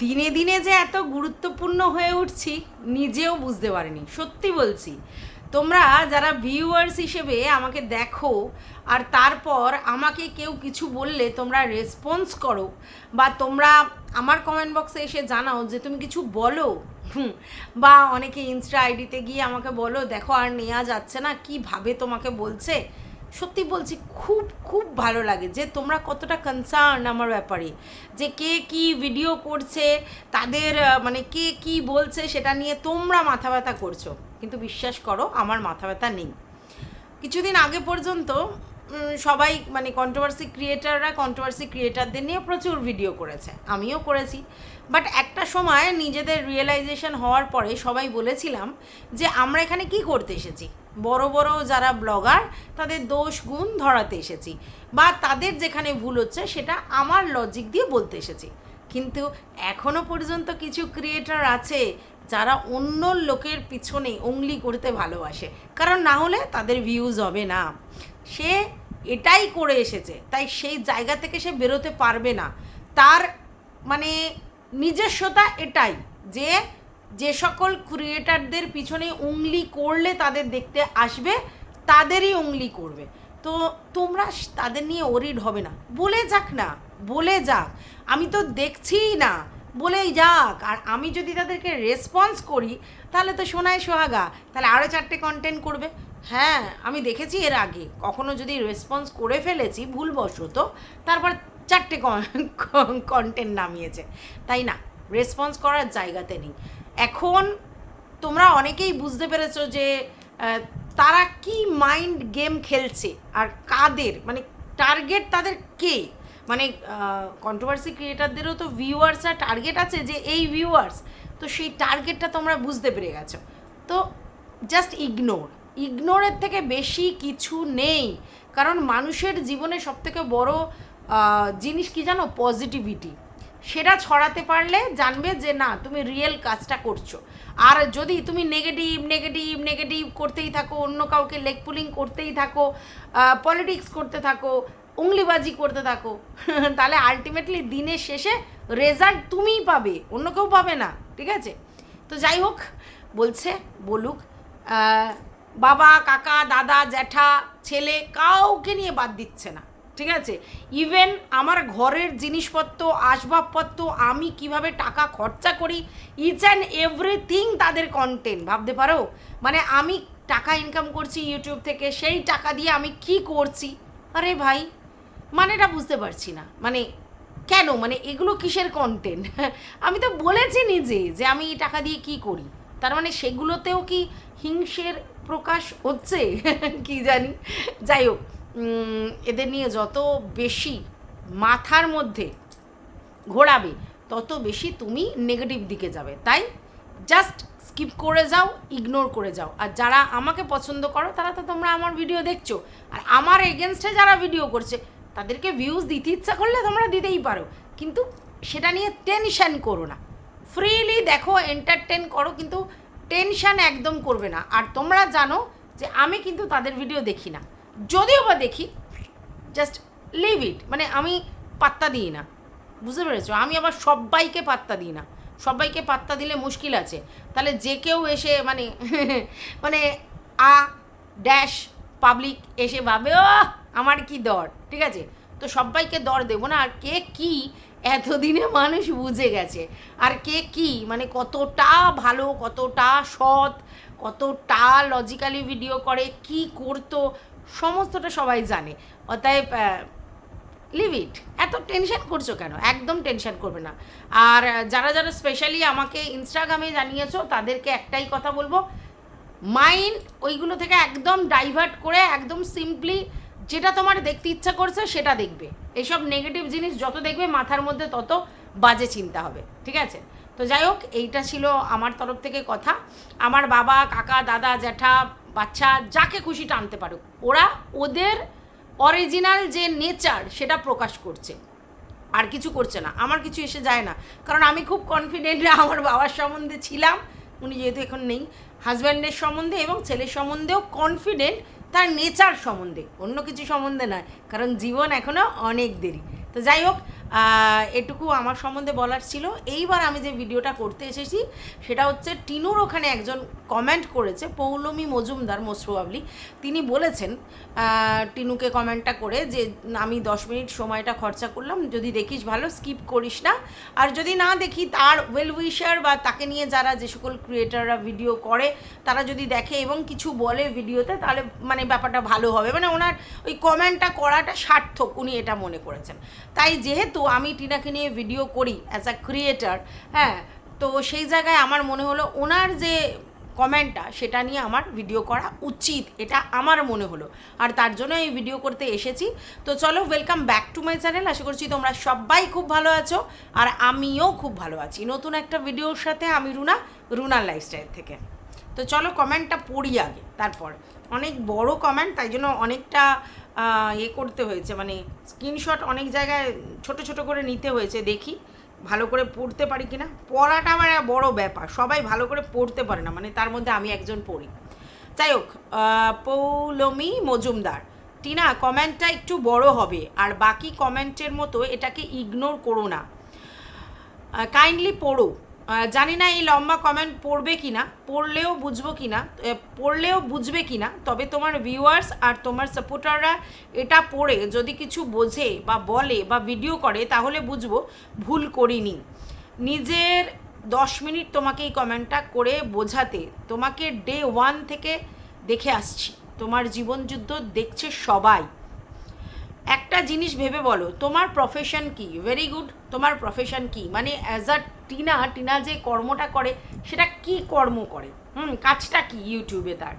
দিনে দিনে যে এত গুরুত্বপূর্ণ হয়ে উঠছি, নিজেও বুঝতে পারিনি। সত্যি বলছি। তোমরা যারা ভিউয়ার্স হিসেবে আমাকে দেখো, আর তারপর আমাকে কেউ কিছু বললে তোমরা রেসপন্স করো, বা তোমরা আমার কমেন্ট বক্সে এসে জানাও যে তুমি কিছু বলো বা অনেকে ইনস্টা আইডিতে গিয়ে আমাকে বলো, দেখো আর নেওয়া যাচ্ছে না, কীভাবে তোমাকে বলছে? সত্যি বলছি, খুব খুব ভালো লাগে যে তোমরা কতটা কনসার্ন আমার ব্যাপারে। যে কে কি ভিডিও করছে, তাদের মানে কে কি বলছে সেটা নিয়ে তোমরা মাথা ব্যথা করছ। কিন্তু বিশ্বাস করো, আমার মাথা ব্যথা নেই। কিছুদিন আগে পর্যন্ত সবাই মানে কন্ট্রোভার্সি ক্রিয়েটাররা কন্ট্রোভার্সি ক্রিয়েটারদের নিয়ে প্রচুর ভিডিও করেছে। আমিও করেছি। বাট একটা সময় নিজেদের রিয়েলাইজেশন হওয়ার পরে সবাই বলেছিলাম যে আমরা এখানে কি করতে এসেছি? বড় বড় যারা ব্লগার, তাদের দোষ গুণ ধরাতে এসেছি। বা তাদের যেখানে ভুল হচ্ছে, সেটা আমার লজিক দিয়ে বলতে এসেছি। কিন্তু এখনও পর্যন্ত কিছু ক্রিয়েটার আছে, যারা অন্য লোকের পিছনে উংলি করতে ভালোবাসে। কারণ না হলে তাদের ভিউজ হবে না। সে এটাই করে এসেছে, তাই সেই জায়গা থেকে সে বেরোতে পারবে না। তার মানে নিজস্বতা এটাই, যে যে সকল ক্রিয়েটারদের পিছনে উংলি করলে তাদের দেখতে আসবে, তাদেরই উংলি করবে। তো তোমরা তাদের নিয়ে ওরিড হবে না। বলে যাক না, বলে যাক। আমি তো দেখছিই না বলেই যাক। আর আমি যদি তাদেরকে রেসপন্স করি, তাহলে তো সোনায় সোহাগা। তাহলে আরও চারটে কন্টেন্ট করবে। হ্যাঁ আমি দেখেছি এর আগে। কখনো যদি রেসপন্স করে ফেলেছি, ভুলবশত, তারপর চারটে কন্টেন্ট নামিয়েছে। তাই না? রেসপন্স করার জায়গাতে নেই। এখন তোমরা অনেকেই বুঝতে পেরেছ যে তারা কি মাইন্ড গেম খেলছে আর কাদের? মানে টার্গেট তাদের কে? মানে কন্ট্রোভার্সি ক্রিয়েটারদেরও তো ভিউয়ার্স আর টার্গেট আছে যে এই ভিউয়ার্স তো সেই টার্গেটটা তোমরা বুঝতে পেরে গেছো। তো জাস্ট ইগনোর ইগনোরের থেকে বেশি কিছু নেই। কারণ মানুষের জীবনে সবথেকে বড় জিনিস কি জানো? পজিটিভিটি সেটা ছড়াতে পারলে জানবে যে না, তুমি রিয়েল কাজটা করছ। আর যদি তুমি নেগেটিভ নেগেটিভ নেগেটিভ করতেই থাকো, অন্য কাউকে লেগ পুলিং করতেই থাকো পলিটিক্স করতে থাকো, উংলিবাজি করতে থাকো, তাহলে আলটিমেটলি দিনের শেষে রেজাল্ট তুমিই পাবে, অন্য কেউ পাবে না, ঠিক আছে? তো যাই হোক, বলছে, বলুক বাবা, কাকা, দাদা, জ্যাঠা, ছেলে কাউকে নিয়ে বাদ দিচ্ছে না। ঠিক আছে? ইভেন আমার ঘরের জিনিসপত্র, আসবাবপত্র আমি কীভাবে টাকা খরচা করি ইচ অ্যান্ড এভরিথিং তাদের কন্টেন্ট ভাবতে পারো? মানে আমি টাকা ইনকাম করছি ইউটিউব থেকে, সেই টাকা দিয়ে আমি কি করছি? আরে ভাই, মানেটা বুঝতে পারছি না। মানে কেন? মানে এগুলো কিসের কন্টেন্ট আমি তো বলেছি নিজে যে আমি এই টাকা দিয়ে কি করি। তার মানে সেগুলোতেও কি হিংসের প্রকাশ হচ্ছে? কি জানি? যাই হোক। এদের নিয়ে যত বেশি মাথার মধ্যে ঘোরাবে, তত বেশি তুমি নেগেটিভ দিকে যাবে। তাই জাস্ট স্কিপ করে যাও ইগনোর করে যাও। আর যারা আমাকে পছন্দ করো, তারা তো তোমরা আমার ভিডিও দেখছ। আর আমার এগেনস্টে যারা ভিডিও করছে, তাদেরকে ভিউজ দিতে ইচ্ছা করলে তোমরা দিতেই পারো। কিন্তু সেটা নিয়ে টেনশন করো না। ফ্রিলি দেখো এন্টারটেন করো, কিন্তু টেনশন একদম করবে না। আর তোমরা জানো যে আমি কিন্তু তাদের ভিডিও দেখি না। যদিও বা দেখি জাস্ট লিভ ইট মানে আমি পাত্তা দিই না। বুঝতে পেরেছ? আমি আবার সবাইকে পাত্তা দিই না। সবাইকে পাত্তা দিলে মুশকিল আছে। তাহলে যে কেউ এসে মানে মানে আ ড্যাশ পাবলিক এসে ভাবে ও আমার কি দর? ঠিক আছে? তো সবাইকে দর দেবো না। আর কে কি এতদিনে মানুষ বুঝে গেছে। আর কে কি মানে কতটা ভালো, কতটা সৎ, কতটা লজিক্যালি ভিডিও করে, কি করতো সমস্তটা সবাই জানে। অতএব লিভ ইট এত টেনশন করছ কেন? একদম টেনশন করবে না। আর যারা যারা স্পেশালি আমাকে ইনস্টাগ্রামে জানিয়েছো, তাদেরকে একটাই কথা বলব। মাইন্ড ওইগুলো থেকে একদম ডাইভার্ট করে, একদম সিম্পলি যেটা তোমার দেখতে ইচ্ছা করছে, সেটা দেখবে। এসব নেগেটিভ জিনিস যত দেখবে, মাথার মধ্যে তত বাজে চিন্তা হবে। ঠিক আছে? তো যাই হোক, এইটা ছিল আমার তরফ থেকে কথা। আমার বাবা, কাকা, দাদা, জ্যাঠা বাচ্চা যাকে খুশি টানতে পারুক। ওরা ওদের অরিজিনাল যে নেচার সেটা প্রকাশ করছে। আর কিছু করছে না। আমার কিছু এসে যায় না। কারণ আমি খুব কনফিডেন্ট আমার বাবার সম্বন্ধে ছিলাম। উনি যেহেতু এখন নেই। হাজব্যান্ডের সম্বন্ধে এবং ছেলের সম্বন্ধেও কনফিডেন্ট তার নেচার সম্বন্ধে। অন্য কিছু সম্বন্ধে নয়। কারণ জীবন এখনও অনেক দেরি। তো যাই হোক এটুকু আমার সম্বন্ধে বলার ছিল। এইবার আমি যে ভিডিওটা করতে এসেছি, সেটা হচ্ছে টিনুর ওখানে একজন কমেন্ট করেছে, পৌলমী মজুমদার মোস্ট তিনি বলেছেন টিনুকে কমেন্টটা করে যে, আমি দশ মিনিট সময়টা খরচা করলাম, যদি দেখিস ভালো স্কিপ করিস না। আর যদি না দেখি, তার ওয়েল উইশার বা তাকে নিয়ে যারা যে সকল ক্রিয়েটাররা ভিডিও করে, তারা যদি দেখে এবং কিছু বলে ভিডিওতে তাহলে মানে ব্যাপারটা ভালো হবে। মানে ওনার ওই কমেন্টটা করাটা সার্থক, উনি এটা মনে করেছেন। তাই যেহেতু আমি টিনাকে নিয়ে ভিডিও করি অ্যাজ আ ক্রিয়েটার হ্যাঁ? তো সেই জায়গায় আমার মনে হলো ওনার যে কমেন্টটা সেটা নিয়ে আমার ভিডিও করা উচিত। এটা আমার মনে হলো। আর তার জন্য এই ভিডিও করতে এসেছি। তো চলো welcome back to my channel আশা করছি তোমরা সবাই খুব ভালো আছো আর আমিও খুব ভালো আছি। নতুন একটা ভিডিওর সাথে আমি রুনা, রুনার লাইফস্টাইল থেকে। তো চলো কমেন্টটা পড়ি আগে, তারপর। অনেক বড় কমেন্ট তাই জন্য অনেকটা ইয়ে করতে হয়েছে। মানে স্ক্রিনশট অনেক জায়গায় ছোট ছোট করে নিতে হয়েছে, দেখি ভালো করে পড়তে পারি কি না পড়াটা আমার বড় ব্যাপার, সবাই ভালো করে পড়তে পারে না মানে তার মধ্যে আমি একজন পড়ি। যাই হোক পৌলমি মজুমদার, টিনা কমেন্টটা একটু বড় হবে, আর বাকি কমেন্টের মতো এটাকে ইগনোর করো না। কাইন্ডলি পড়ো। জানি না এই লম্বা কমেন্ট পড়বে কি না পড়লেও বুঝব কি না পড়লেও বুঝবে কি না তবে তোমার ভিউয়ার্স আর তোমার সাপোর্টাররা এটা পড়ে, যদি কিছু বোঝে বা বলে বা ভিডিও করে, তাহলে বুঝব, ভুল করিনি। নিজের দশ মিনিট তোমাকে এই কমেন্টটা করে বোঝাতে, তোমাকে ডে ওয়ান থেকে দেখে আসছি, তোমার জীবনযুদ্ধ দেখছে সবাই। একটা জিনিস ভেবে বলো, তোমার প্রফেশন কি? ভেরি গুড তোমার প্রফেশন কি? মানে অ্যাজ আ টিনা টিনা যে কর্মটা করে, সেটা কি কর্ম করে? হুম, কাজটা কি ইউটিউবে তার?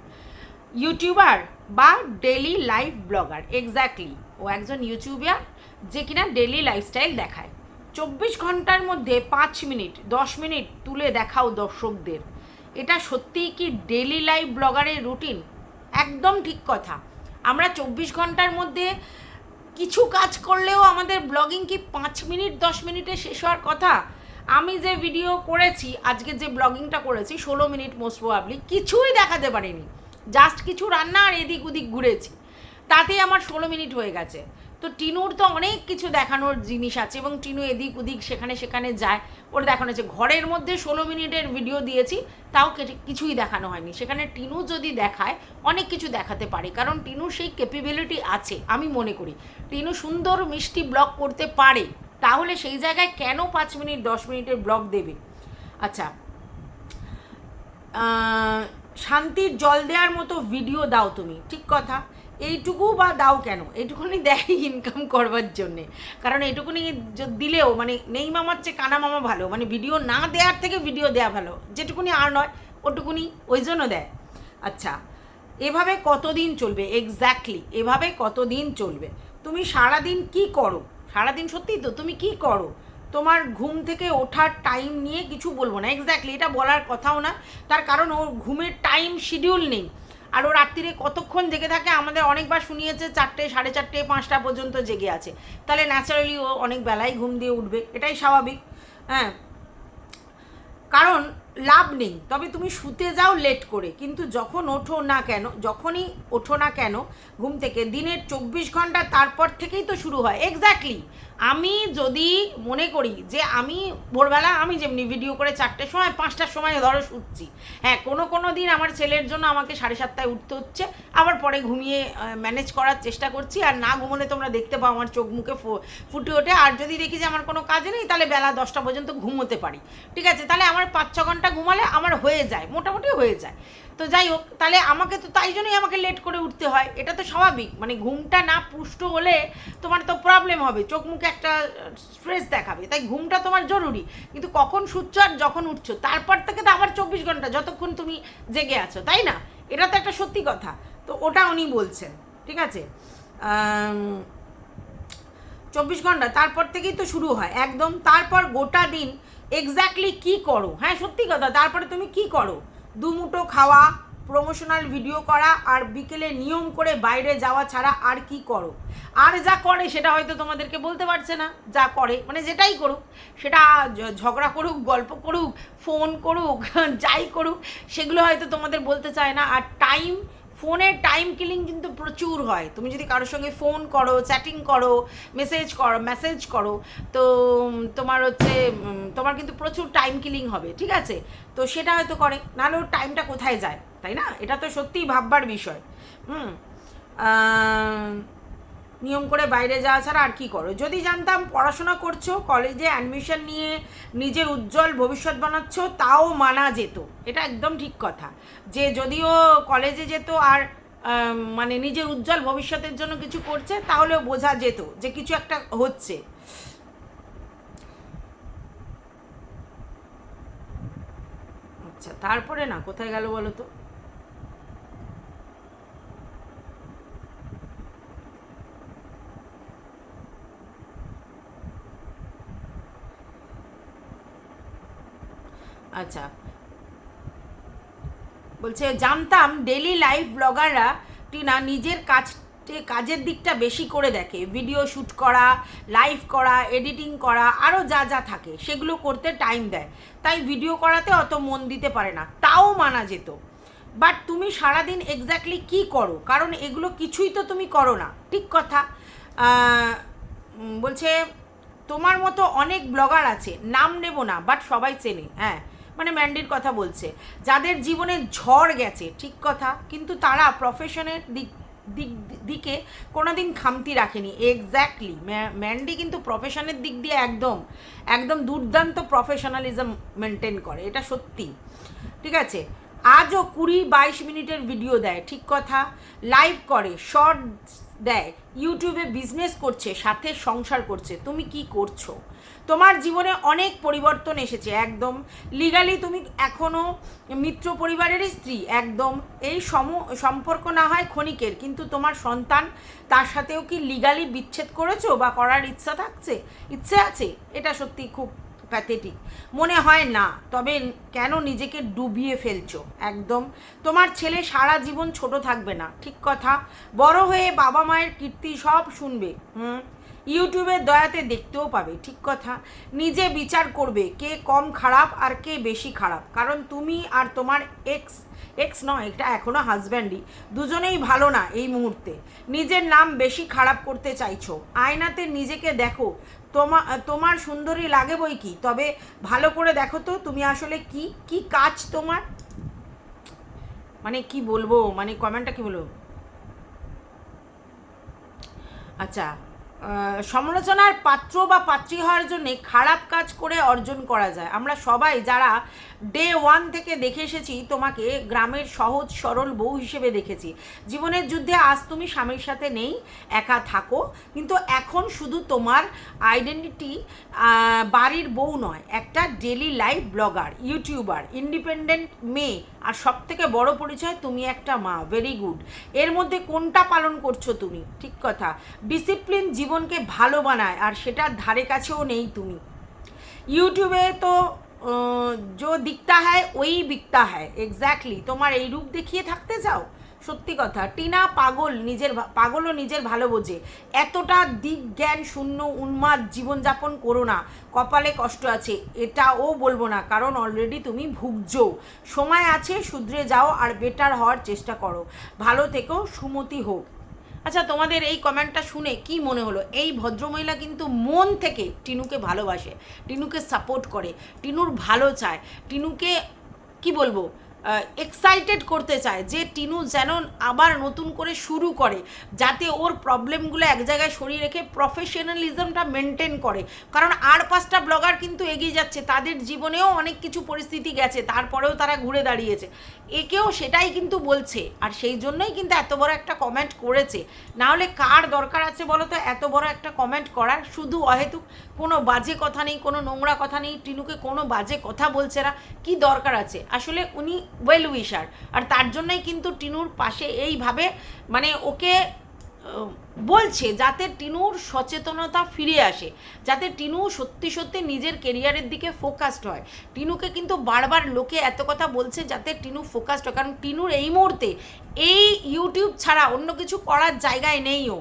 ইউটিউবার বা ডেলি লাইফ ব্লগার এক্স্যাক্টলি ও একজন ইউটিউবার যে কিনা ডেলি লাইফস্টাইল দেখায়। চব্বিশ ঘণ্টার মধ্যে পাঁচ মিনিট, দশ মিনিট তুলে দেখাও দর্শকদের। এটা সত্যিই কি ডেলি লাইফ ব্লগারের রুটিন একদম ঠিক কথা। আমরা চব্বিশ ঘণ্টার মধ্যে কিছু কাজ করলেও আমাদের ব্লগিং কি পাঁচ মিনিট, দশ মিনিটে শেষ হওয়ার কথা? আমি যে ভিডিও করেছি, আজকে যে ব্লগিংটা করেছি, ষোলো মিনিট মোস্ট প্রবাবলি কিছুই দেখাতে পারিনি। জাস্ট কিছু রান্না আর এদিক ওদিক ঘুরেছি। তাতেই আমার ষোলো মিনিট হয়ে গেছে। তো টিনুর তো অনেক কিছু দেখানোর জিনিস আছে এবং টিনু এদিক ওদিক, সেখানে সেখানে যায়। ওর দেখানো আছে ঘরের মধ্যে ষোলো মিনিটের ভিডিও দিয়েছি, তাও কিছুই দেখানো হয়নি। সেখানে টিনু যদি দেখায়, অনেক কিছু দেখাতে পারে। কারণ টিনুর সেই ক্যাপেবিলিটি আছে, আমি মনে করি। টিনু সুন্দর মিষ্টি ব্লগ করতে পারে। তাহলে সেই জায়গায় কেন পাঁচ মিনিট, দশ মিনিটের ব্লগ দেবে? আচ্ছা শান্তির জল দেওয়ার মতো ভিডিও দাও তুমি, ঠিক কথা? এইটুকু বা দাও কেন? এইটুকুনি দেয় ইনকাম করবার জন্যে। কারণ এইটুকুনি দিলেও মানে নেই মামার চেয়ে কানা মামা ভালো মানে ভিডিও না দেওয়ার থেকে ভিডিও দেওয়া ভালো। যেটুকুনি আর নয়, ওটুকুনি ওই জন্য দেয়। আচ্ছা এভাবে কতদিন চলবে? এক্স্যাক্টলি এভাবে কতদিন চলবে? তুমি সারাদিন কি করো? সারাদিন সত্যিই তো, তুমি কি করো? তোমার ঘুম থেকে ওঠার টাইম নিয়ে কিছু বলব না। এক্স্যাক্টলি এটা বলার কথাও না। তার কারণ ওর ঘুমের টাইম শিডিউল নেই। আর ও রাত্রিরে কতক্ষণ জেগে থাকে আমাদের অনেকবার শুনিয়েছে, চারটে, সাড়ে চারটে, পাঁচটা পর্যন্ত জেগে আছে। তাহলে ন্যাচারালি ও অনেক বেলায় ঘুম দিয়ে উঠবে। এটাই স্বাভাবিক। হ্যাঁ। কারণ লাভ নেই। তবে তুমি শুতে যাও লেট করে। কিন্তু যখন ওঠো না কেন, যখনই ওঠো না কেন, ঘুম থেকে, দিনের চব্বিশ ঘণ্টা তারপর থেকেই তো শুরু হয়। এক্স্যাক্টলি আমি যদি মনে করি যে আমি ভোরবেলা আমি যেমনি ভিডিও করে চারটের সময়, পাঁচটার সময় ধরো শুচ্ছি। হ্যাঁ কোনো কোনো দিন আমার ছেলের জন্য আমাকে সাড়ে সাতটায় উঠতে হচ্ছে। আবার পরে ঘুমিয়ে ম্যানেজ করার চেষ্টা করছি। আর না ঘুমোলে তোমরা দেখতে পাও আমার চোখ মুখে ফুটে ওঠে। আর যদি দেখি যে আমার কোনো কাজ নেই, তাহলে বেলা দশটা পর্যন্ত ঘুমোতে পারি। ঠিক আছে? তাহলে আমার পাঁচ ছ ঘণ্টা ঘুমালে আমার হয়ে যায়, মোটামুটি হয়ে যায়। তো যাই হোক, তাহলে আমাকে তো তাই জন্যই আমাকে লেট করে উঠতে হয়। এটা তো স্বাভাবিক। মানে ঘুমটা না পুষ্ট হলে তোমার তো প্রবলেম হবে। চোখ মুখে একটা স্ট্রেস দেখাবে। তাই ঘুমটা তোমার জরুরি। কিন্তু কখন শুচ্ছ আর যখন উঠছো, তারপর থেকে তো আবার চব্বিশ ঘণ্টা যতক্ষণ তুমি জেগে আছো, তাই না? এটা তো একটা সত্যি কথা। তো ওটা উনি বলছেন, ঠিক আছে? চব্বিশ ঘণ্টা, তারপর থেকেই তো শুরু হয়। একদম তারপর গোটা দিন এক্স্যাক্টলি কি করো? হ্যাঁ সত্যি কথা। তারপরে তুমি কি করো? দুমুটো খাওয়া প্রমোশনাল ভিডিও করা আর বিকেলে নিয়ম করে বাইরে যাওয়া ছাড়া আর কি করো? আর যা করে সেটা হয়তো তোমাদেরকে বলতে পারছে না, যা করে মানে যেটাই করুক, সেটা ঝগড়া করুক, গল্প করুক ফোন করুক, যাই করুক, সেগুলো হয়তো তোমাদের বলতে চায় না। আর টাইম ফোনের টাইম কিলিং কিন্তু প্রচুর হয়। তুমি যদি কারোর সঙ্গে ফোন করো চ্যাটিং করো মেসেজ করো মেসেজ করো, তো তোমার হচ্ছে তোমার কিন্তু প্রচুর টাইম কিলিং হবে, ঠিক আছে? তো সেটা হয়তো করে, নাহলে ওর টাইমটা কোথায় যায়, তাই না? এটা তো সত্যিই ভাববার বিষয়। হুম নিয়ম করে বাইরে যাওয়া ছাড়া আর কি করো? যদি জানতাম পড়াশোনা করছ, কলেজে অ্যাডমিশন নিয়ে নিজের উজ্জ্বল ভবিষ্যৎ বানাচ্ছ, তাও মানা যেত। এটা একদম ঠিক কথা। যে যদিও কলেজে যেত আর মানে নিজের উজ্জ্বল ভবিষ্যতের জন্য কিছু করছে, তাহলেও বোঝা যেত যে কিছু একটা হচ্ছে। আচ্ছা তারপরে না, কোথায় গেল বলো তো? আচ্ছা। বলছে, জানতাম ডেলি লাইভ ব্লগাররা টিনা নিজের কাজ কাজের দিকটা বেশি করে দেখে। ভিডিও শ্যুট করা লাইভ করা এডিটিং করা আরও যা যা থাকে, সেগুলো করতে টাইম দেয়। তাই ভিডিও করাতে অত মন দিতে পারে না। তাও মানা যেত। বাট তুমি সারাদিন এক্স্যাক্টলি কি করো? কারণ এগুলো কিছুই তো তুমি করো না। ঠিক কথা। বলছে, তোমার মতো অনেক ব্লগার আছে। নাম নেব না বাট সবাই চেনে। হ্যাঁ। মানে ম্যান্ডির কথা বলছে। যাদের জীবনে ঝড় গেছে, ঠিক কথা, কিন্তু তারা প্রফেশনের দিক দিক, দিকে কোনোদিন খামতি রাখেনি। এক্স্যাক্টলি ম্যান্ডি কিন্তু প্রফেশনের দিক দিয়ে একদম একদম দুর্দান্ত প্রফেশনালিজম মেনটেন করে, এটা সত্যি। ঠিক আছে? আজও কুড়ি বাইশ মিনিটের ভিডিও দেয়, ঠিক কথা? লাইভ করে শর্ট দেয় ইউটিউবে বিজনেস করছে, সাথে সংসার করছে, তুমি কি করছ? তোমার জীবনে অনেক পরিবর্তন এসেছে, একদম। লিগালি তুমি এখনও মিত্র পরিবারেরই স্ত্রী, একদম। এই সম, সম্পর্ক না হয় ক্ষণিকের, কিন্তু তোমার সন্তান, তার সাথেও কি লিগালি বিচ্ছেদ করেছ বা করার ইচ্ছা থাকছে? ইচ্ছে আছে? এটা সত্যি খুব প্যাথেটিক মনে হয় না, তবে কেন নিজেকে ডুবিয়ে ফেলছো? একদম। তোমার ছেলে সারা জীবন ছোট থাকবে না, ঠিক কথা। বড় হয়ে বাবা মায়ের কীর্তি সব শুনবে, হুম? ইউটিউবের দয়াতে দেখতেও পাবে, ঠিক কথা। নিজে বিচার করবে কে কম খারাপ আর কে বেশি খারাপ। কারণ তুমি আর তোমার এক্স এক্স নয়, এটা এখনও হাজব্যান্ডই দুজনেই ভালো না এই মুহূর্তে। নিজের নাম বেশি খারাপ করতে চাইছো। আয়নাতে নিজেকে দেখো। তোমা, তোমার সুন্দরী লাগে বই কি? তবে ভালো করে দেখো তো, তুমি আসলে কি কি কাজ তোমার? মানে কি বলব? মানে কমেন্টটা কি বলব? আচ্ছা সমালোচনার পাত্র বা পাত্রী হওয়ার জন্যে খারাপ কাজ করে অর্জন করা যায়। আমরা সবাই যারা ডে ওয়ান থেকে দেখে এসেছি, তোমাকে গ্রামের সহজ, সরল বউ হিসেবে দেখেছি। জীবনের যুদ্ধে আজ তুমি স্বামীর সাথে নেই, একা থাকো। কিন্তু এখন শুধু তোমার আইডেন্টিটি বাড়ির বউ নয়, একটা daily life blogger YouTuber independent মেয়ে। আর সব থেকে বড় পরিচয়, তুমি একটা মা। ভেরি গুড এর মধ্যে কোনটা পালন করছ তুমি? ঠিক কথা। ডিসিপ্লিন জীবনকে ভালো বানায় আর সেটার ধারে কাছেও নেই তুমি यूट्यूबे तो अ, जो दिखता है वही बिकता है এক্স্যাক্টলি তোমার এই রূপ দেখিয়ে থাকতে চাও সত্যি কথা টিনা পাগল নিজের ভা- পাগলও নিজের ভালো বোঝে এতটা দিক জ্ঞান শূন্য উন্মাদ জীবনযাপন করো না কপালে কষ্ট আছে এটাও বলবো না কারণ অলরেডি তুমি ভুগছো সময় আছে শুধরে যাও আর বেটার হওয়ার চেষ্টা করো ভালো থেকেও সুমতি হোক আচ্ছা তোমাদের এই কমেন্টটা শুনে কি মনে হলো? এই ভদ্রমহিলা কিন্তু মন থেকে টিনুকে ভালোবাসে, টিনুকে সাপোর্ট করে, টিনুর ভালো চায়, টিনুকে, কি বলব? এক্সাইটেড করতে চায় যে টিনু যেন আবার নতুন করে শুরু করে, যাতে ওর প্রবলেমগুলো এক জায়গায় সরিয়ে রেখে প্রফেশনালিজমটা মেনটেন করে। কারণ আর পাঁচটা ব্লগার কিন্তু এগিয়ে যাচ্ছে, তাদের জীবনেও অনেক কিছু পরিস্থিতি গেছে, তারপরেও তারা ঘুরে দাঁড়িয়েছে। একেও সেটাই কিন্তু বলছে, আর সেই জন্যই কিন্তু এত বড় একটা কমেন্ট করেছে। না হলে কার দরকার আছে বলো তো এত বড় একটা কমেন্ট করার শুধু অহেতুক কোনো বাজে কথা নেই, কোনো নোংরা কথা নেই, টিনুকে কোনো বাজে কথা বলছে না, কি দরকার আছে? আসলে উনি ওয়েল উইশার। আর তার জন্যই কিন্তু টিনুর পাশে এইভাবে মানে ওকে বলছে যাতে টিনুর সচেতনতা ফিরে আসে, যাতে টিনু সত্যি সত্যি নিজের কেরিয়ারের দিকে ফোকাসড হয়। টিনুকে কিন্তু বারবার লোকে এত কথা বলছে যাতে টিনু ফোকাসড হয়, কারণ টিনুর এই মুহূর্তে এই ইউটিউব ছাড়া অন্য কিছু করার জায়গায় নেই ও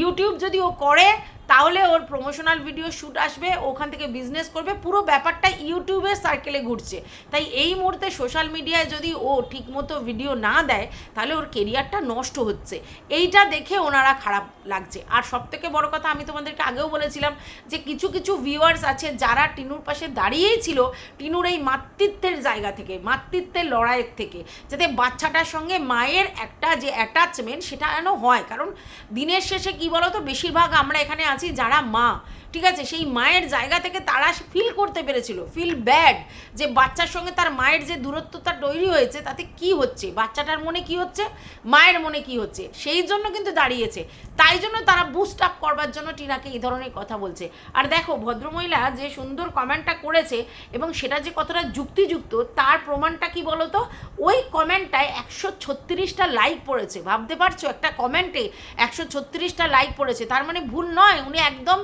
ইউটিউব যদি ও করে তাহলে ওর প্রমোশনাল ভিডিও শ্যুট আসবে, ওখান থেকে বিজনেস করবে, পুরো ব্যাপারটা ইউটিউবের সার্কেলে ঘুরছে। তাই এই মুহূর্তে সোশ্যাল মিডিয়ায় যদি ও ঠিকমতো ভিডিও না দেয়, তাহলে ওর কেরিয়ারটা নষ্ট হচ্ছে। এইটা দেখে ওনারা খারাপ লাগছে। আর সব থেকে বড় কথা আমি তোমাদেরকে আগেও বলেছিলাম যে কিছু কিছু ভিউয়ার্স আছে যারা টিনুর পাশে দাঁড়িয়েই ছিল, টিনুর এই মাতৃত্বের জায়গা থেকে, মাতৃত্বের লড়াইয়ের থেকে, যাতে বাচ্চাটার সঙ্গে মায়ের একটা যে অ্যাটাচমেন্ট সেটা যেন হয়। কারণ দিনের শেষে কি বলো তো বেশিরভাগ আমরা এখানে আছি যারা মা, ঠিক আছে? সেই মায়ের জায়গা থেকে তারা ফিল করতে পেরেছিল ফিল ব্যাড যে বাচ্চার সঙ্গে তার মায়ের যে দূরত্বতা তৈরি হয়েছে, তাতে কি হচ্ছে? বাচ্চাটার মনে কি হচ্ছে? মায়ের মনে কি হচ্ছে? সেই জন্য কিন্তু দাঁড়িয়েছে। তাই জন্য তারা বুস্ট আপ করবার জন্য টিনাকে এই ধরনের কথা বলছে। আর দেখো, ভদ্রমহিলা যে সুন্দর কমেন্টটা করেছে এবং সেটা যে কতটা যুক্তিযুক্ত, তার প্রমাণটা কি বলতো? ওই কমেন্টটায় একশো ছত্রিশটা লাইক পড়েছে। ভাবতে পারছ? একটা কমেন্টে একশো ছত্রিশটা লাইক পড়েছে। তার মানে ভুল নয় উনি একদম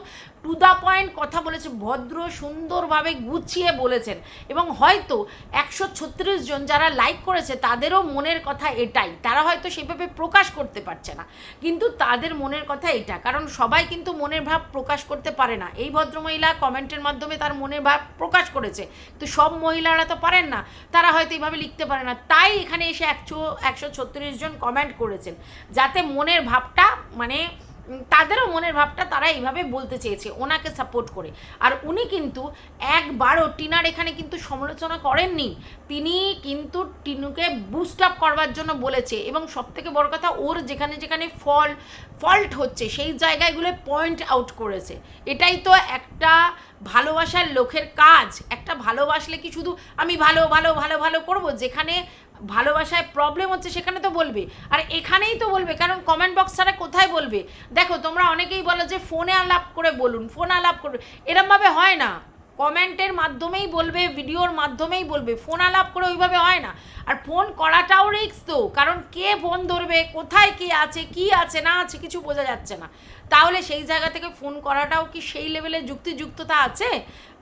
টু দ্য পয়েন্ট কথা বলেছে, ভদ্র, সুন্দরভাবে গুছিয়ে বলেছেন। এবং হয়তো একশো ছত্রিশ জন যারা লাইক করেছে, তাদেরও মনের কথা এটাই। তারা হয়তো সেভাবে প্রকাশ করতে পারছে না। কিন্তু তাদের মনের কথা এটা। কারণ সবাই কিন্তু মনের ভাব প্রকাশ করতে পারে না। এই ভদ্রমহিলা কমেন্টের মাধ্যমে তার মনের ভাব প্রকাশ করেছে। তো সব মহিলারা তো পারেন না। তারা হয়তো এইভাবে লিখতে পারে না। তাই এখানে এসে একশো একশো ছত্রিশ জন কমেন্ট করেছেন। যাতে মনের ভাবটা মানে তাদেরও মনের ভাবটা তারা এইভাবে বলতে চেয়েছে, ওনাকে সাপোর্ট করে। আর উনি কিন্তু একবারও টিনার এখানে কিন্তু সমালোচনা করেননি। তিনি কিন্তু টিনুকে বুস্ট আপ করবার জন্য বলেছে এবং সব থেকে বড় কথা, ওর যেখানে যেখানে ফল ফল্ট হচ্ছে, সেই জায়গাগুলো পয়েন্ট আউট করেছে। এটাই তো একটা ভালোবাসার লোকের কাজ। একটা ভালোবাসলে কি শুধু আমি ভালো ভালো ভালো ভালো করব? যেখানে ভালোবাসায় প্রবলেম হচ্ছে সেখানে তো বলবে। আর এখানেই তো বলবে, কারণ কমেন্ট বক্স ছাড়া কোথায় বলবে? দেখো, তোমরা অনেকেই বলো যে ফোনে আলাপ করে বলুন ফোন আলাপ করবে এরমভাবে হয় না। কমেন্টের মাধ্যমেই বলবে ভিডিওর মাধ্যমেই বলবে ফোন আলাপ করে ওইভাবে হয় না। আর ফোন করাটাও রিক্স তো, কারণ কে ফোন ধরবে, কোথায় কে আছে, কি আছে, না আছে, কিছু বোঝা যাচ্ছে না। তাহলে সেই জায়গা থেকে ফোন করাটাও কি সেই লেভেলে যুক্তিযুক্ততা আছে?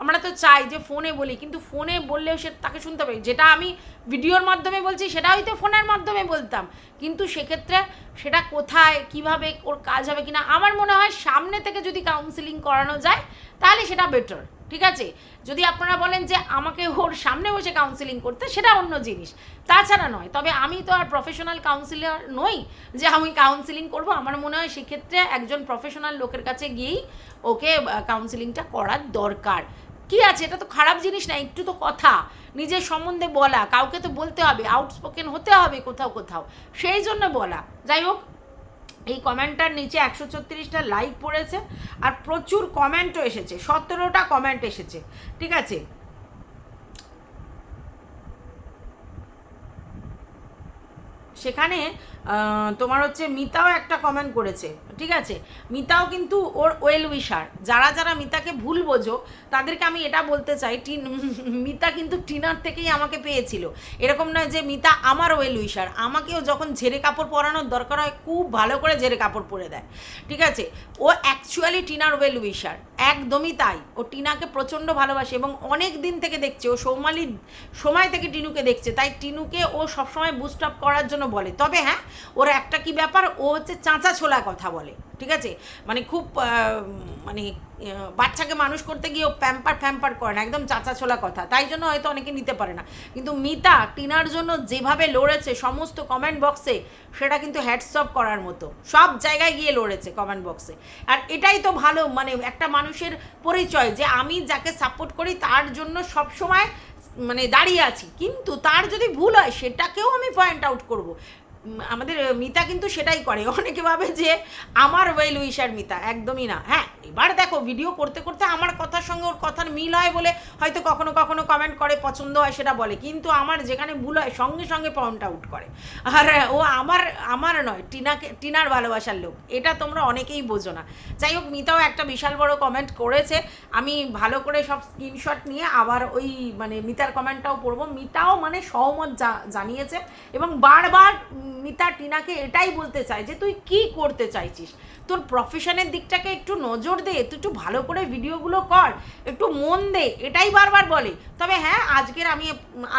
আমরা তো চাই যে ফোনে বলি, কিন্তু ফোনে বললেও সে তাকে শুনতে হবে যেটা আমি ভিডিওর মাধ্যমে বলছি, সেটা হয়তো ফোনের মাধ্যমে বলতাম। কিন্তু সেক্ষেত্রে সেটা কোথায়, কীভাবে, ওর কাজ হবে কিনা, আমার মনে হয় সামনে থেকে যদি কাউন্সিলিং করানো যায়, তাহলে সেটা বেটার ঠিক আছে? যদি আপনারা বলেন যে আমাকে ওর সামনে বসে কাউন্সিলিং করতে, সেটা অন্য জিনিস। তাছাড়া নয়, তবে আমি তো আর প্রফেশনাল কাউন্সিলর নই যে আমি কাউন্সিলিং করব। আমার মনে হয় সেক্ষেত্রে একজন প্রফেশনাল লোকের কাছে গিয়েই ওকে কাউন্সিলিংটা করার দরকার। কি আছে? এটা তো খারাপ জিনিস না, একটু তো কথা। নিজের সম্বন্ধে বলা, কাউকে তো বলতে হবে আউটস্পোকেন হতে হবে কোথাও কোথাও। সেই জন্য বলা। যাই হোক, এই কমেন্টটার নিচে একশো ছত্রিশটা লাইক পড়েছে আর প্রচুর কমেন্টও এসেছে, সতেরোটা কমেন্ট এসেছে, ঠিক আছে? সেখানে তোমার হচ্ছে মিতাও একটা কমেন্ট করেছে। ঠিক আছে? মিতাও কিন্তু ওর ওয়েল উইশার যারা যারা মিতাকে ভুল বোঝো, তাদেরকে আমি এটা বলতে চাই, টিন, মিতা কিন্তু টিনার থেকেই আমাকে পেয়েছিল। এরকম নয় যে মিতা আমার ওয়েল উইশার আমাকেও যখন ঝেড়ে কাপড় পরানোর দরকার হয়, খুব ভালো করে ঝেড়ে কাপড় পরে দেয়। ঠিক আছে? ও অ্যাকচুয়ালি টিনার ওয়েল উইশার একদমই তাই। ও টিনাকে প্রচণ্ড ভালোবাসে এবং অনেক দিন থেকে দেখছে। ও সৌমালির সময় থেকে টিনুকে দেখছে। তাই টিনুকে ও সবসময় বুস্ট আপ করার জন্য বলে। তবে হ্যাঁ ওর একটা কি ব্যাপার? ও হচ্ছে চাঁচা ছোলা কথা বলে। ঠিক আছে? মানে খুব মানে বাচ্চাকে মানুষ করতে গিয়ে ও প্যাম্পার ফ্যাম্পার করে না, একদম চাচা ছোলা কথা। তাই জন্য হয়তো অনেকে নিতে পারে না। কিন্তু মিতা, টিনার জন্য যেভাবে লড়েছে, সমস্ত কমেন্ট বক্সে সেটা কিন্তু হ্যাটসঅপ করার মতো। সব জায়গায় গিয়ে লড়েছে কমেন্ট বক্সে আর এটাই তো ভালো মানে একটা মানুষের পরিচয় যে আমি যাকে সাপোর্ট করি, তার জন্য সব সময় মানে দাঁড়িয়ে আছি। কিন্তু তার যদি ভুল হয়, সেটাকেও আমি পয়েন্ট আউট করব। আমাদের মিতা কিন্তু সেটাই করে। অনেকে ভাবে যে আমার ওয়েল উইশার মিতা, একদমই না। হ্যাঁ এবার দেখো ভিডিও করতে করতে আমার কথার সঙ্গে ওর কথার মিল হয় বলে হয়তো কখনো কখনো কমেন্ট করে, পছন্দ হয় সেটা বলে। কিন্তু আমার যেখানে ভুল হয়, সঙ্গে সঙ্গে পয়েন্ট আউট করে। আর ও আমার আমার নয়, টিনাকে, টিনার ভালোবাসার লোক। এটা তোমরা অনেকেই বোঝো না। যাই হোক, মিতাও একটা বিশাল বড় কমেন্ট করেছে। আমি ভালো করে সব স্ক্রিনশট নিয়ে আবার ওই মানে মিতার কমেন্টটাও পড়ব। মিতাও মানে সহমত জানিয়েছে এবং বারবার মিতা টিনাকে এটাই বলতে চায় যে, তুই কি করতে চাইছিস? তোর প্রফেশনের দিকটাকে একটু নজর দে তুই একটু ভালো করে ভিডিওগুলো কর, একটু মন দে। এটাই বারবার বলে। তবে হ্যাঁ আজকের আমি,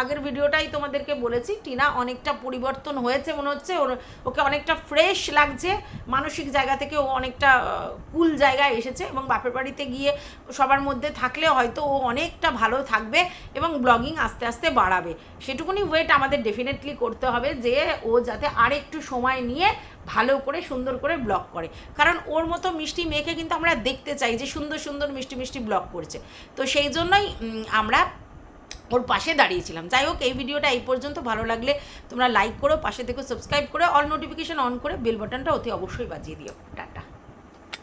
আগের ভিডিওটাই তোমাদেরকে বলেছি, টিনা অনেকটা পরিবর্তন হয়েছে মনে হচ্ছে। ওর, ওকে অনেকটা ফ্রেশ লাগছে। মানসিক জায়গা থেকে ও অনেকটা কুল জায়গায় এসেছে এবং বাপের বাড়িতে গিয়ে সবার মধ্যে থাকলে হয়তো ও অনেকটা ভালো থাকবে এবং ব্লগিং আস্তে আস্তে বাড়াবে। সেটুকুনি ওয়েট আমাদের ডেফিনেটলি করতে হবে যে, ও যাতে আর একটু সময় নিয়ে ভালো করে, সুন্দর করে ব্লক করে। কারণ ওর মতো মিষ্টি মেয়েকে কিন্তু আমরা দেখতে চাই যে সুন্দর সুন্দর মিষ্টি মিষ্টি ব্লক করছে। তো সেই জন্যই আমরা ওর পাশে দাঁড়িয়েছিলাম। যাই হোক, এই ভিডিওটা এই পর্যন্ত। ভালো লাগলে তোমরা লাইক করো, পাশে থেকে সাবস্ক্রাইব করে অল নোটিফিকেশান অন করে বেল বাটনটা অতি অবশ্যই বাজিয়ে দিও।